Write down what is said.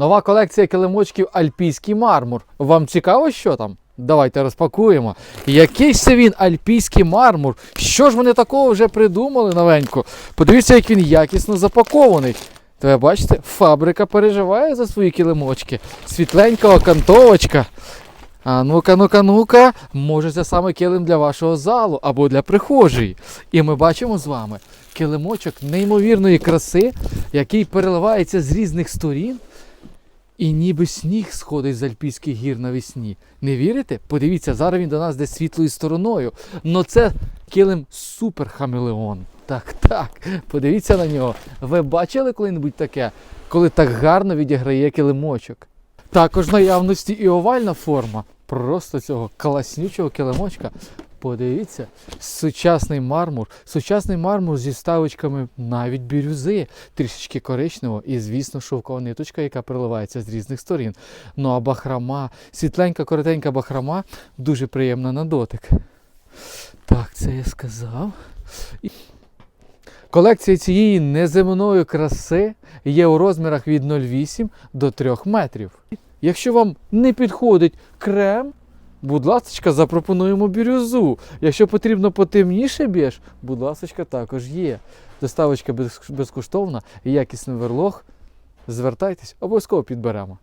Нова колекція килимочків Альпійський мармур. Вам цікаво, що там? Давайте розпакуємо. Який це він альпійський мармур? Що ж вони такого вже придумали новенько? Подивіться, як він якісно запакований. То ви бачите, фабрика переживає за свої килимочки. Світленька окантовочка. А ну-ка, ну-ка, ну-ка, може це саме килим для вашого залу або для прихожої. І ми бачимо з вами килимочок неймовірної краси, який переливається з різних сторін. І ніби сніг сходить з Альпійських гір навесні. Не вірите? Подивіться, зараз він до нас десь світлою стороною. Но це килим супер хамелеон. Так, так. Подивіться на нього. Ви бачили коли-небудь таке, коли так гарно відіграє килимочок? Також наявності і овальна форма. Просто цього класнючого килимочка. Подивіться, сучасний мармур, сучасний мармур зі ставочками навіть бірюзи, трішечки коричневого і, звісно, шовкова ниточка, яка переливається з різних сторін. Ну а бахрама, світленька, коротенька бахрама, дуже приємна на дотик. Так, це я сказав. Колекція цієї неземної краси є у розмірах від 0,8 до 3 метрів. Якщо вам не підходить крем, будь ласка, запропонуємо бірюзу. Якщо потрібно потемніше біж, будь ласка, також є. Доставочка безкоштовна і якісний верлог. Звертайтесь, обов'язково підберемо.